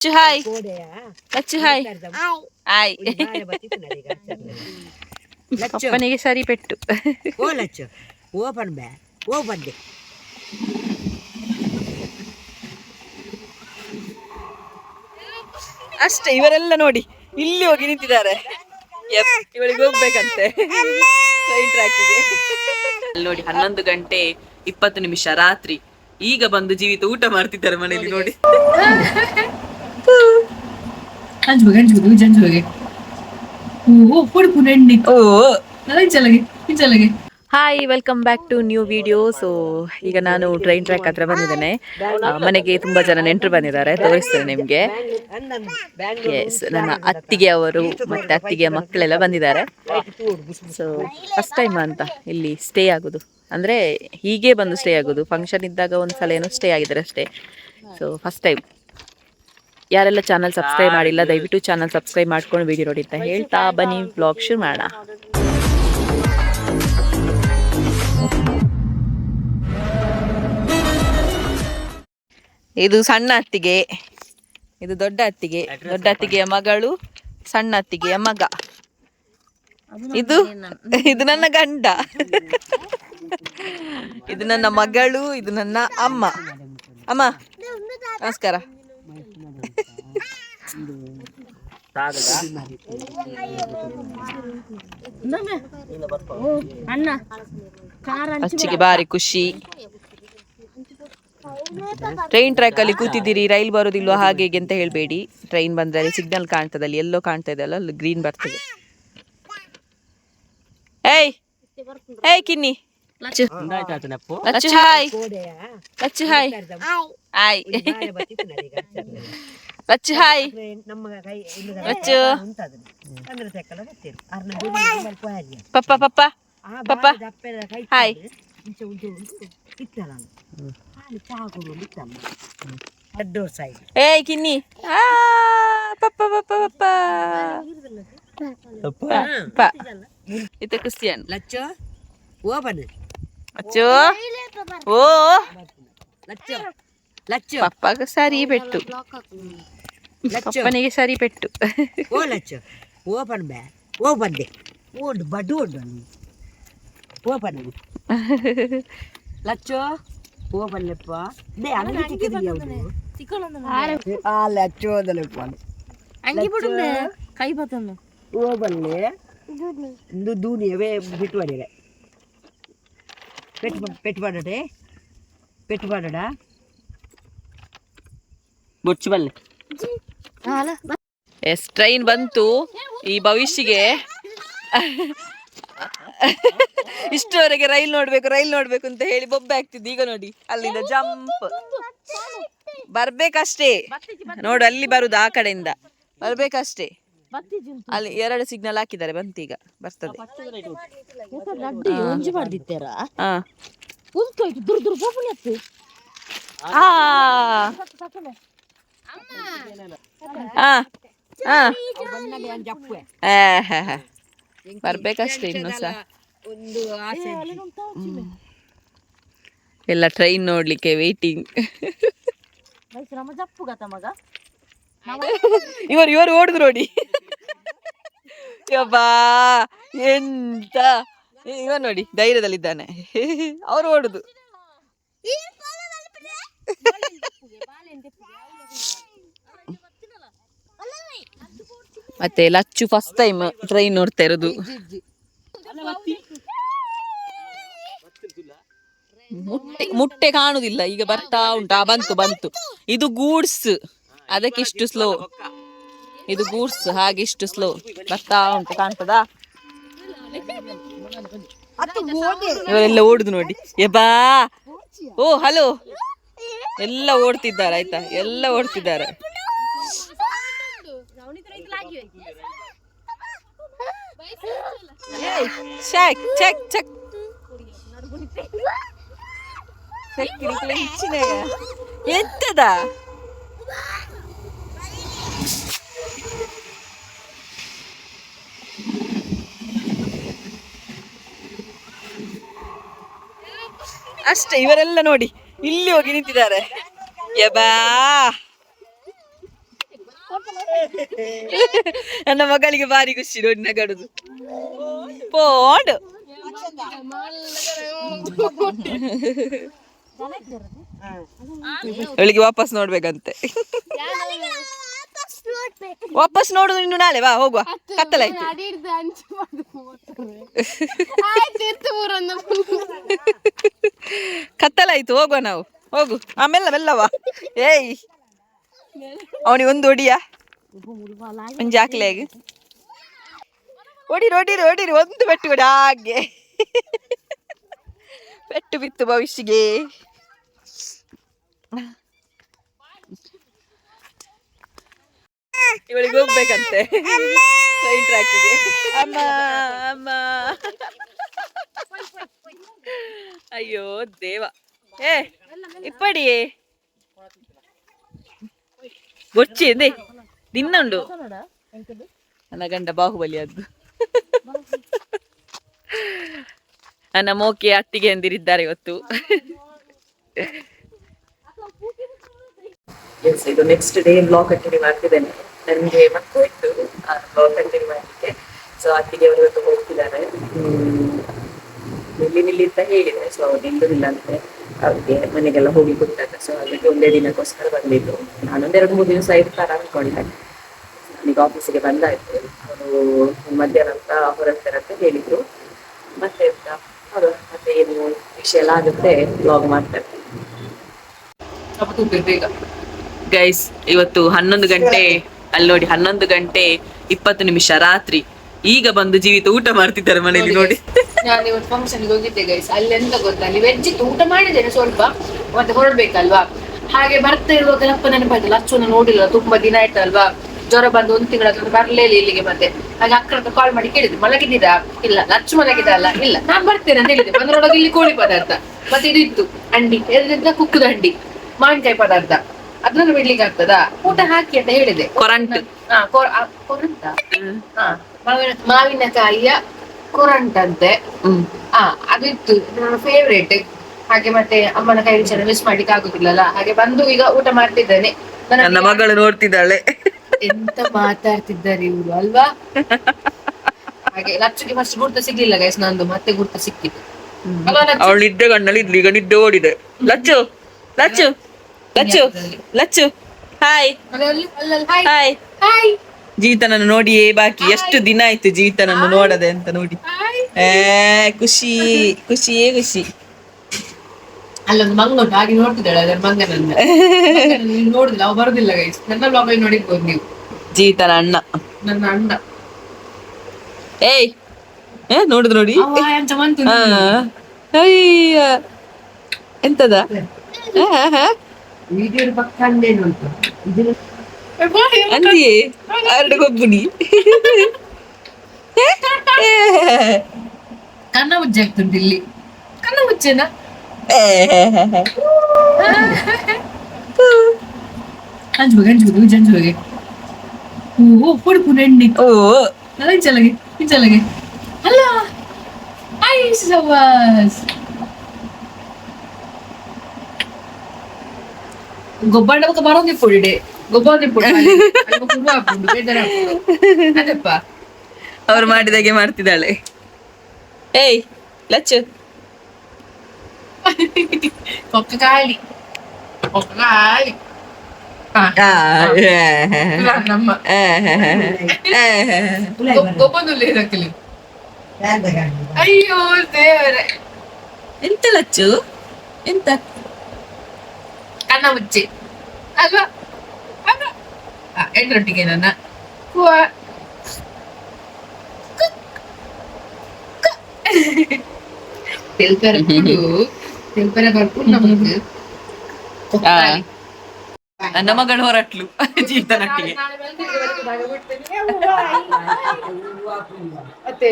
Lachchu hi Lachchu hi hi ಅಪ್ಪನಿಗೆ ಸರಿ ಪೆಟ್ಟು ಓ ಲಚ್ಚು ಓಪನ್ ಬೇ ಓಪನ್ ಬೇ ಅಷ್ಟೇ ಇವರೆಲ್ಲ ನೋಡಿ ಇಲ್ಲಿ ಹೋಗಿ ನಿಂತಿದ್ದಾರೆ. ಇವಳಿಗೆ ಹೋಗ್ಬೇಕಂತೆ. ಟ್ರೈನ್ ಟ್ರ್ಯಾಕಿಗೆ ಅಲ್ಲಿ ನೋಡಿ ಹನ್ನೊಂದು ಗಂಟೆ ಇಪ್ಪತ್ತು ನಿಮಿಷ ರಾತ್ರಿ. ಈಗ ಬಂದು ಜೀವಿತ ಊಟ ಮಾಡ್ತಿದ್ದಾರೆ ಮನೆಯಲ್ಲಿ ನೋಡಿ ಓ ಪುಡಿ ಪುಡಿ ಹಿಂಚಲಗೆ ಹಿಂಚಲಗೆ hi welcome back to new video so ಈಗ ನಾನು ಟ್ರೈನ್ ಟ್ರ್ಯಾಕ್ ಹತ್ರ ಬಂದಿದ್ದೇನೆ. ಮನೆಗೆ ತುಂಬಾ ಜನ ನೆಂಟರು ಬಂದಿದ್ದಾರೆ ತೋರಿಸ್ತೇನೆ ನಿಮ್ಗೆ. ಎಸ್ ನನ್ನ ಅತ್ತಿಗೆ ಅವರು ಮತ್ತೆ ಅತ್ತಿಗೆಯ ಮಕ್ಕಳೆಲ್ಲ ಬಂದಿದ್ದಾರೆ. ಸೊ ಫಸ್ಟ್ ಟೈಮ್ ಅಂತ ಇಲ್ಲಿ ಸ್ಟೇ ಆಗೋದು. ಅಂದ್ರೆ ಹೀಗೆ ಬಂದು ಸ್ಟೇ ಆಗೋದು. ಫಂಕ್ಷನ್ ಇದ್ದಾಗ ಒಂದ್ಸಲ ಏನೋ ಸ್ಟೇ ಆಗಿದ್ದಾರೆ ಅಷ್ಟೇ. ಸೊ ಫಸ್ಟ್ ಟೈಮ್ ಯಾರೆಲ್ಲ ಚಾನಲ್ ಸಬ್ಸ್ಕ್ರೈಬ್ ಮಾಡಿಲ್ಲ ದಯವಿಟ್ಟು ಚಾನಲ್ ಸಬ್ಸ್ಕ್ರೈಬ್ ಮಾಡ್ಕೊಂಡು ವಿಡಿಯೋ ನೋಡಿ ಅಂತ ಹೇಳ್ತಾ ಬನ್ನಿ ಬ್ಲಾಗ್ ಶುರು ಮಾಡೋಣ. ಇದು ಸಣ್ಣ ಅತ್ತಿಗೆ ಇದು ದೊಡ್ಡ ಅತ್ತಿಗೆ ದೊಡ್ಡ ಅತ್ತಿಗೆಯ ಮಗಳು ಸಣ್ಣ ಅತ್ತಿಗೆಯ ಮಗ. ಇದು ಇದು ನನ್ನ ಗಂಡ. ಇದು ನನ್ನ ಮಗಳು ಇದು ನನ್ನ ಅಮ್ಮ. ಅಮ್ಮ ನಮಸ್ಕಾರ. ಅಚ್ಚಿಗೆ ಬಾರಿ ಖುಷಿ. ಟ್ರೈನ್ ಟ್ರ್ಯಾಕ್ ಅಲ್ಲಿ ಕೂತಿದ್ದೀರಿ ರೈಲ್ ಬರೋದಿಲ್ವಾ ಹಾಗೆ ಹೀಗೆ ಅಂತ ಹೇಳ್ಬೇಡಿ. ಟ್ರೈನ್ ಬಂದ್ರೆ ಸಿಗ್ನಲ್ ಕಾಣ್ತದೆ ಅಲ್ಲಿ ಎಲ್ಲೋ ಕಾಣ್ತಾ ಇದೆ ಅಲ್ಲ ಅಲ್ಲಿ ಗ್ರೀನ್ ಬರ್ತದೆ. ಏಯ್! ಏಯ್ Kinni. Lachchu. Lachchu hi. Hi. Hi. Lachchu hi. ನಮ್ಮ ಕೈ ಇಲ್ಲದ ಲಚ್ಚು ಉಂಟದು ಅಂದ್ರೆ ತೆಕ್ಕಲ ಗೊತ್ತಿಲ್ಲ. ಅರ್ನ ಬಿಡಿ ಸ್ವಲ್ಪ ಹಾಗೆ. ಪಪ್ಪ ಪಪ್ಪ. ಆ ಪಪ್ಪ. ಬಾರಿ ದಪ್ಪೆದ ಕೈ ಹಾಯ್. ಇಂಚೆ ಉಂಟು ಉಂಟು ಇತ್ತಲ್ಲ ಹಾಲು ಚಹಾ ಕೊಡು ಇತ್ತಮ್ಮ ದೊಡ್ಡೋರ್ ಸೈಡ್ ಏಯ್ ಕಿನ್ನಿ. ಆ ಪಪ್ಪ ಪಪ್ಪ ಪಪ್ಪ. ಪಪ್ಪ. ಇದು ಕ್ರಿಸ್ಟಿಯನ್. ಲಚ್ಚು ಓಪನ್. ಅಚ್ಚು ಓ. ಲಚ್ಚು ಲಚ್ಚು. ಪಪ್ಪಗ ಸರಿ ಪೆಟ್ಟು ಲಚ್ಚು ಪಪ್ಪನಿಗೆ ಸರಿ ಪೆಟ್ಟು ಓ ಲಚ್ಚು ಓಪನ್ ಬ್ಯಾ ಓಪನ್ ಡೆ ಓಡ್ ಬಡ್ಡು ಓಡು ಓಪನ್ ಲಚ್ಚು ಓಪನ್ ಲೆಪ್ಪ ದೇ ಅಂಗಡಿ ಚಿಕ್ಕದಿ ಯಾವುದು ಆ ಲಚ್ಚು ಓದಲೆಪ್ಪ ಕೈ ಬತ್ತನ್ನು ಓಬಲ್ಲೆ ಇಂದು ದೂನಿಯವೇ ಬಿಟ್ಟು ಮಾಡಿದೆ ಪೆಟ್ಟು ಪೆಟ್ಟು ಮಾಡಡೆ ಪೆಟ್ಟು ಮಾಡಡ ಬೊಚ್ಚು ಬಲ್ಲೆ ಎಸ್ ಟ್ರೈನ್ ಬಂತು. ಈ ಭವಿಷ್ಯಗೆ ಇಷ್ಟವರೆಗೆ ರೈಲ್ ನೋಡ್ಬೇಕು ರೈಲ್ ನೋಡ್ಬೇಕು ಅಂತ ಹೇಳಿ ಬೊಬ್ಬೆ ಆಗ್ತಿದ್ದು ಈಗ ನೋಡಿ ಅಲ್ಲಿಂದ ಜಂಪ್ ಬರ್ಬೇಕಷ್ಟೇ. ನೋಡು ಅಲ್ಲಿ ಬರುದು ಆ ಕಡೆಯಿಂದ. ಬರ್ಬೇಕಷ್ಟೇ. ಅಲ್ಲಿ ಎರಡು ಸಿಗ್ನಲ್ ಹಾಕಿದ್ದಾರೆ ಬಂತೀಗ ಬರ್ತದೆ. ಒಂಜಿ ಹಾ ಇನ್ನು ಸಹ. ಎಲ್ಲ ಟ್ರೈನ್ ನೋಡ್ಲಿಕ್ಕೆ ವೇಟಿಂಗ್ ಇವರು ಇವರು ಓಡಿದ್ರು ನೋಡಿ. ಯಬ್ಬಾ, ಎಂತ. ಇವ ನೋಡಿ, ಧೈರ್ಯದಲ್ಲಿದ್ದಾನೆ. ಅವರು ಓಡುದು. ಮತ್ತೆ ಲಚ್ಚು ಫಸ್ಟ್ ಟೈಮ್ ಟ್ರೈನ್ ನೋಡ್ತಾ ಇರೋದು. ಮುಟ್ಟೆ ಮುಟ್ಟೆ ಕಾಣುದಿಲ್ಲ. ಈಗ ಬರ್ತಾ ಉಂಟು. ಬಂತು ಬಂತು. ಇದು ಗೂಡ್ಸ್. ಅದಕ್ಕೆ ಇಷ್ಟು ಸ್ಲೋ ಇದು ಗೂಡ್ಸ್. ಹಾಗೆ ಇಷ್ಟು ಸ್ಲೋ ಬರ್ತಾ ಉಂಟು. ಕಾಣ್ತದಾ? ಎಲ್ಲ ಓಡುದು ನೋಡಿ. ಎಬಾ ಓ, ಹಲೋ. ಎಲ್ಲ ಓಡ್ತಿದ್ದಾರೆ, ಆಯ್ತಾ? ಎಲ್ಲ ಓಡ್ತಿದ್ದಾರೆ. ಎಂತದ? ಅಷ್ಟೇ ಇವರೆಲ್ಲ ನೋಡಿ ಇಲ್ಲಿ ಹೋಗಿ ನಿಂತಿದ್ದಾರೆ. ಯಬಾ ನನ್ನ ಮಗಳಿಗೆ ಭಾರಿ ಖುಷಿ ನೋಡಿ ನಗಡುದು ಪೋಂಡ್ ಅವಳಿಗೆ ವಾಪಸ್ ನೋಡ್ಬೇಕಂತೆ. ವಾಪಸ್ ನೋಡುದು ಇನ್ನು ನಾಳೆ, ಬಾ, ಹೋಗುವ. ಕತ್ತಲಾಯ್ತು ಕತ್ತಲಾಯ್ತು ಹೋಗುವ ನಾವು. ಹೋಗು. ಆಮೇಲೆ ಬೆಲ್ಲವಾ ಏಯ್. ಅವನಿಗೆ ಒಂದು ಹೊಡಿಯ ಒಂದು ಜಾಕ್ಲೆಗೆ ಹೊಡಿರಿ ಹೊಡಿರಿ ಹೊಡಿರಿ ಒಂದು ಪೆಟ್ಟು ಕೂಡ ಹಾಗೆ. ಪೆಟ್ಟು ಬಿತ್ತು ಭವಿಷ್ಯಗೆ. ಇವಳಿಗೆ ಹೋಗ್ಬೇಕಂತೆ. ಟ್ರೈನ್ ಟ್ರ್ಯಾಕಿಗೆ ಅಮ್ಮ ಅಮ್ಮ. ಅಯ್ಯೋ, ದೇವ. ಏ, ಇಪ್ಪಡಿ. ಬೊಚ್ಚಿ ಎಂದೇ ದಿನ್ನುಂಡು ನನ್ನ ಗಂಡ ಬಾಹುಬಲಿ ಅದು. ನನ್ನ ಮೋಕೆ ಅತ್ತಿಗೆ ಎಂದಿರಿದ್ದಾರೆ ಇವತ್ತು. ಎಸ್ ಇದು ನೆಕ್ಸ್ಟ್ ಡೇ ಬ್ಲಾಗ್ ಕಂಟಿನ್ಯೂ ಮಾಡ್ತಿದ್ದೇನೆ. ನನಗೆ ಮತ್ತೆ ಇತ್ತು. ಬ್ಲಾಗ್ ಕಂಟಿನ್ಯೂ ಮಾಡಲಿಕ್ಕೆ. ಸೊ ಅತ್ತಿಗೆ ಅವರು ಇವತ್ತು ಹೋಗ್ತಿದ್ದಾರೆ. ನಿಲ್ಲಿ ನಿಲ್ಲಿ ಅಂತ ಹೇಳಿದೆ. ಸೊ ಅವ್ರು ನಿಲ್ಲುದಿಲ್ಲ ಅಂತೆ. ಅವ್ರಿಗೆ ಮನೆಗೆಲ್ಲ ಹೋಗಿ ಕೊಟ್ಟಾಗ. ಸೊ ಅದಕ್ಕೆ ಒಂದೇ ದಿನಕ್ಕೋಸ್ಕರ ಬಂದಿದ್ದು. ನಾನೊಂದು ಎರಡು ಮೂರು ದಿವಸ ಇರ್ತಾರ ಅನ್ಕೊಂಡೆ. ನನಗೆ ಆಫೀಸಿಗೆ ಬಂದಾಯ್ತು. ಅವರು ಮಧ್ಯಾಹ್ನ ಅಂತ ಹೊರಡ್ತಾರೆ ಅಂತ ಹೇಳಿದ್ರು. ಮತ್ತೆ ಅವರು ಮತ್ತೆ ಏನು ವಿಷಯ ಎಲ್ಲ ಆಗುತ್ತೆ ಬ್ಲಾಗ್ ಮಾಡ್ತಾರೆ. ಗೈಸ್ ಇವತ್ತು ಹನ್ನೊಂದು ಗಂಟೆ ಅಲ್ಲಿ ನೋಡಿ ಹನ್ನೊಂದು ಗಂಟೆ ಇಪ್ಪತ್ತು ನಿಮಿಷ ರಾತ್ರಿ. ಈಗ ಬಂದು ಜೀವಿತ ಊಟ ಮಾಡ್ತಿದ್ದಾರೆ ಮನೆಯಲ್ಲಿ ನೋಡಿ ನಾನು ಇವತ್ತು ಫಂಕ್ಷನ್ ಹೋಗಿದ್ದೆ ಗೈಸ್ ಅಲ್ಲಿ ಎಂತ ಗೊತ್ತಾ? ಅಲ್ಲಿ ವೆಜ್ ಇತ್ತು ಊಟ ಮಾಡಿದ್ದೇನೆ ಸ್ವಲ್ಪ ಮತ್ತೆ ಹೊರಡ್ಬೇಕಲ್ವಾ? ಹಾಗೆ ಬರ್ತಾ ಇರುವಾಗ ಅಪ್ಪ ನೆನಪಾಯ್ತಲ್ಲ ಅಚ್ಚುನ ನೋಡಿಲ್ಲ ತುಂಬಾ ದಿನ ಆಯ್ತಲ್ವಾ? ಜ್ವರ ಬಂದು ಒಂದು ತಿಂಗಳ ಬರ್ಲೇ ಇಲ್ಲ ಇಲ್ಲಿಗೆ ಮತ್ತೆ. ಹಾಗೆ ಅಕ್ಕ ಹತ್ರ ಕಾಲ್ ಮಾಡಿ ಕೇಳಿದ್ರು ಮಲಗಿದ್ದೀರಾ? ಇಲ್ಲ ಲಚ್ಚು ಮಲಗಿದ ಅಲ್ಲ? ಇಲ್ಲ ನಾನ್ ಬರ್ತೇನೆ ಅಂತ ಹೇಳಿದೆ. ಬಂದ್ರೊಳಗೆ ಇಲ್ಲಿ ಕೋಳಿ ಪದಾರ್ಥ ಮತ್ತೆ ಇದು ಇತ್ತು ಅಂಡಿ ಎರಡರಿಂದ ಕುಕ್ಕದ ಅಂಡಿ ಮಾವಿನಕಾಯಿ ಪದಾರ್ಥ. ಅದ್ರಲ್ಲಿ ಬಿಡ್ಲಿಕ್ಕೆ ಆಗ್ತದಾ? ಊಟ ಹಾಕಿ ಅಂತ ಹೇಳಿದೆ. ಕೊರಂಟ್. ಹಾ ಕೊರ- ಕೊರಂಟ? ಹಾ. ಮಾವಿನ ಮಾವಿನಕಾಯಿಯ ಕುರಂಟಂತೆ. ಆ ಅದಿತ್ತು. ನನ್ನ ಫೇವ್ರೇಟ್ ಹಾಗೆ ಮತ್ತೆ ಅಮ್ಮನ ಕೈ ವಿಚಾರ ಮಿಸ್ ಮಾಡ್ಲಿಕ್ಕೆ ಆಗುದಿಲ್ಲಲ್ಲ. ಹಾಗೆ ಬಂದು ಈಗ ಊಟ ಮಾಡ್ತಿದ್ದೇನೆ. ನನ್ನ ಮಗಳು ನೋಡ್ತಿದ್ದಾಳೆ. ಎಂತ ಮಾತಾಡ್ತಿದ್ದಾರೆ ಇವರು ಅಲ್ವಾ? ಹಾಗೆ ಲಚ್ಚುಗೆ ಫಸ್ಟ್ ಗುರ್ತ ಸಿಗ್ಲಿಲ್ಲ ಗೈಸ್ ನಂದು. ಮತ್ತೆ ಗುರ್ತ ಸಿಕ್ಕಿತು? ಅವಳು ನಿದ್ದೆ ಕಣ್ಣಲ್ಲಿ ಇದ್ಲು. ಈಗ ನಿದ್ದೆ ಓಡಿದೆ. Lachchu Lachchu Lachchu Lachchu. Hi hi hi hi ಜೀವಿತನನ್ನು ನೋಡಿಯೇ ಬಾಕಿ. ಎಷ್ಟು ದಿನ ಆಯ್ತು ಜೀವಿತನನ್ನು ನೋಡದೆ ಅಂತ ನೋಡಿ. ಏ ಖುಷಿ ಖುಷಿಯೇ ಖುಷಿ. ಅಲ್ಲೊಂದು ಮಂಗ ಉಂಟು ಹಾಗೆ ನೋಡ್ತಿದ್ದಾಳೆ ಅದರ ಮಂಗನನ್ನ. ಅವ ಬರುದಿಲ್ಲ ಗೈಸ್ ನನ್ನ ಬ್ಲಾಗ್ ಅಲ್ಲಿ ನೋಡಿರ್ಬೋದು ನೀವು. ಜೀವಿತನ ಅಣ್ಣ. ನನ್ನ ಅಣ್ಣ. ಏಯ್ ಏ ನೋಡುದು ನೋಡಿ. ಅಯ್ಯ ಎಂತದ. ವಿಡಿಯೋ ಪಕ್ಕ ಅಂದೇನು ಉಂಟು. Andy, ada kau budi. కన్నా వచ్చేస్తుంది ఢిల్లీ కన్నా వచ్చేనా అంచు అంచు అంచు ఓ పొడి పునండి ఓ అలా ఇచ్చలగే ఇచ్చలగే హలో హాయ్ సవాస్ గొబ్బ ఒక మరం చెప్పు ಪುಡಿ ಗೊಬ್ಬರ ಪುಡಿ ಅದಪ್ಪ ಅವ್ರು ಮಾಡಿದಾಗೆ ಮಾಡ್ತಿದ್ದಾಳೆ ಏಯ್ ಲಚ್ಚು ಒಕ್ಕ ಕಾಲಿ ಒಕ್ಕ ಕಾಲಿ ಹಾ ಆ, ಇಲ್ಲ, ನಮ್ಮ ಆ, ಗೊಬ್ಬರ ಇದಕ್ಕಲಿ ಅಯ್ಯೋ ದೇವರೇ ಎಂತ ಲಚ್ಚು ಎಂತ ಕಣ್ಣ ಮುಚ್ಚಿ ಅಲ್ವಾ ಅಲ್ವಾ ಆ, ಎಂಟ್ರೊಟ್ಟಿಗೆ ನನ್ನ ಕುವ ತೆಲ್ಪೆರ ಕುಡು ತೆಲ್ಪೆರ ಬರ್ಕೊಂಡು ನಮಗೆ ಆ. ನನ್ನ ಮಗಳು ಹೊರಟ್ಲು ಜೀವಿತನಟ್ಟಿಗೆ ಮತ್ತೆ